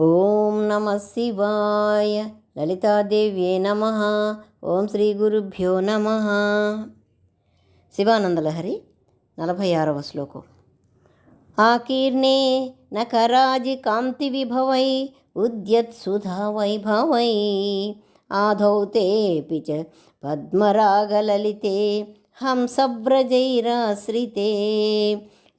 ఓం నమ శివాయ లలితాదేవ్యే నమ. ఓం శ్రీ గురుభ్యో నమ. శివానందలహరి నలభై ఆరవ శ్లోకం ఆకీర్ణే నకరాజి కాంతి విభవై ఉద్యత్ సుధా వైభవై. ఆధౌతేపి చ పద్మరాగలలితే హంసవ్రజైరాశ్రితే.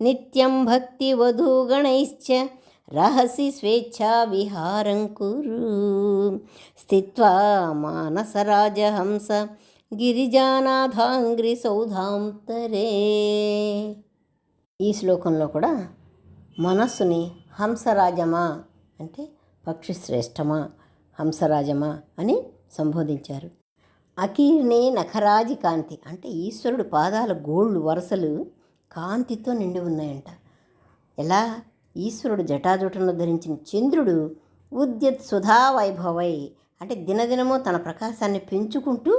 నిత్యం భక్తివధూగణైశ్చ రహసి స్వేచ్ఛా విహారం కురు. స్థిత్వా మానసరాజహంస గిరిజానాథాంగ్రి సౌధాంతరే. ఈ శ్లోకంలో కూడా మనస్సుని హంసరాజమా అంటే పక్షి శ్రేష్టమా హంసరాజమా అని సంబోధించారు. అకీర్ణే నఖరాజి కాంతి అంటే ఈశ్వరుడు పాదాల గోళ్ళు వరుసలు కాంతితో నిండి ఉన్నాయంట. ఎలా? ఈశ్వరుడు జటాజుటంలో ధరించిన చంద్రుడు ఉద్యత్ సుధా వైభవై అంటే దినదినము తన ప్రకాశాన్ని పెంచుకుంటూ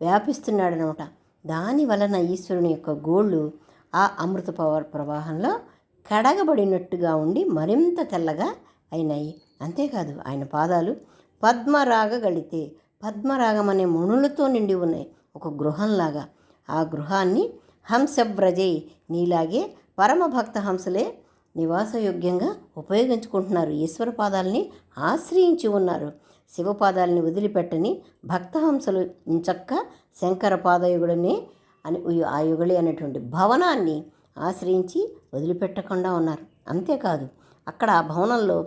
వ్యాపిస్తున్నాడనమాట. దాని వలన ఈశ్వరుని యొక్క గోళ్ళు ఆ అమృత పవర్ ప్రవాహంలో కడగబడినట్టుగా ఉండి మరింత తెల్లగా అయినాయి. అంతేకాదు ఆయన పాదాలు పద్మరాగ గళితే పద్మరాగం అనే మునులతో నిండి ఉన్నాయి. ఒక గృహంలాగా ఆ గృహాన్ని హంసవ్రజై నీలాగే పరమభక్త హంసలే నివాసయోగ్యంగా ఉపయోగించుకుంటున్నారు. ఈశ్వర పాదాలని ఆశ్రయించి ఉన్నారు. శివపాదాలని వదిలిపెట్టని భక్తహంసలు చక్క శంకర పాదయుగుడనే అని ఆ యుగళి అనేటువంటి భవనాన్ని ఆశ్రయించి వదిలిపెట్టకుండా ఉన్నారు. అంతేకాదు అక్కడ ఆ భవనంలో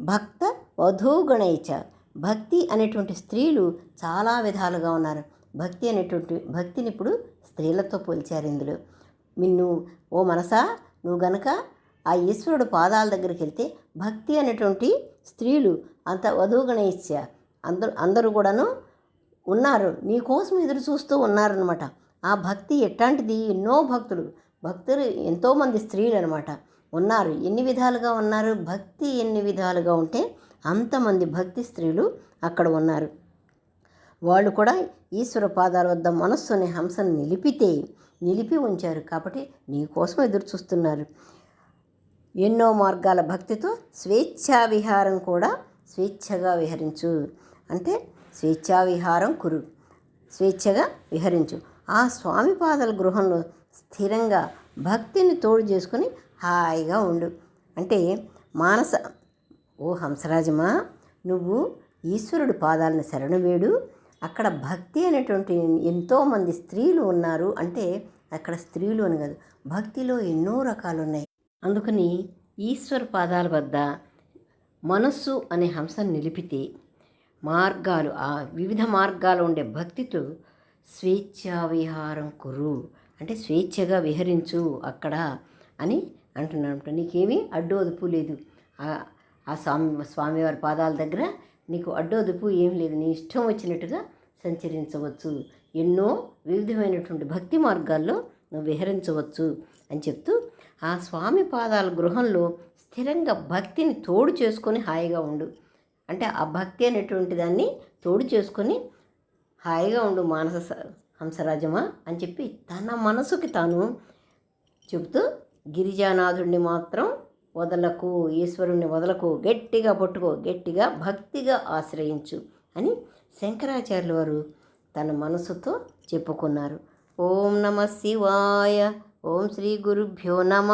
భక్త వధూగణైచ భక్తి అనేటువంటి స్త్రీలు చాలా విధాలుగా ఉన్నారు. భక్తి అనేటువంటి భక్తిని ఇప్పుడు స్త్రీలతో పోల్చారు ఇందులో. నిన్ను ఓ మనసా నువ్వు గనక ఆ ఈశ్వరుడు పాదాల దగ్గరికి వెళ్తే భక్తి అనేటువంటి స్త్రీలు అంత వధువుగణేశ్య అందరూ అందరూ కూడాను ఉన్నారు. నీకోసం ఎదురు చూస్తూ ఉన్నారనమాట ఆ భక్తి ఎట్లాంటిది? ఎన్నో భక్తులు భక్తులు ఎంతోమంది స్త్రీలు అనమాట ఉన్నారు. ఎన్ని విధాలుగా ఉన్నారు? భక్తి ఎన్ని విధాలుగా ఉంటే అంతమంది భక్తి స్త్రీలు అక్కడ ఉన్నారు. వాళ్ళు కూడా ఈశ్వర పాదాల వద్ద మనస్సు అనే హంసను నిలిపితే నిలిపి ఉంచారు కాబట్టి నీకోసం ఎదురు చూస్తున్నారు. ఎన్నో మార్గాల భక్తితో స్వేచ్ఛా విహారం కూడా స్వేచ్ఛగా విహరించు. అంటే స్వేచ్ఛా విహారం కురు. స్వేచ్ఛగా విహరించు. ఆ స్వామి పాదల గృహంలో స్థిరంగా భక్తిని తోడు చేసుకుని హాయిగా ఉండు. అంటే మానస ఓ హంసరాజమా నువ్వు ఈశ్వరుడు పాదాలను శరణు వేడు. అక్కడ భక్తి అనేటువంటి ఎంతోమంది స్త్రీలు ఉన్నారు. అంటే అక్కడ స్త్రీలు అని కాదు భక్తిలో ఎన్నో రకాలు ఉన్నాయి అందుకని ఈశ్వర పాదాల వద్ద మనస్సు అనే హంసను నిలిపితే మార్గాలు ఆ వివిధ మార్గాలు ఉండే భక్తితో స్వేచ్ఛా విహారం కురు. అంటే స్వేచ్ఛగా విహరించు అక్కడ అని అంటున్నాను నీకేమీ అడ్డు అదుపు లేదు ఆ స్వామి స్వామివారి పాదాల దగ్గర నీకు అడ్డోదుపు ఏం లేదు. నీ ఇష్టం వచ్చినట్టుగా సంచరించవచ్చు. ఎన్నో వివిధమైనటువంటి భక్తి మార్గాల్లో నువ్వు విహరించవచ్చు అని చెప్తూ ఆ స్వామి పాదాల గృహంలో స్థిరంగా భక్తిని తోడు చేసుకొని హాయిగా ఉండు. అంటే ఆ భక్తి అనేటువంటి దాన్ని తోడు చేసుకొని హాయిగా ఉండు మానస హంసరాజమా అని చెప్పి తన మనసుకి తాను చెబుతూ గిరిజానాథుడిని మాత్రం వదలకు ఈశ్వరుణ్ణి వదలకు గట్టిగా పట్టుకో గట్టిగా భక్తిగా ఆశ్రయించు అని శంకరాచార్యుల వారు తన మనసుతో చెప్పుకున్నారు. ఓం నమ శివాయ ఓం శ్రీ గురుభ్యో నమ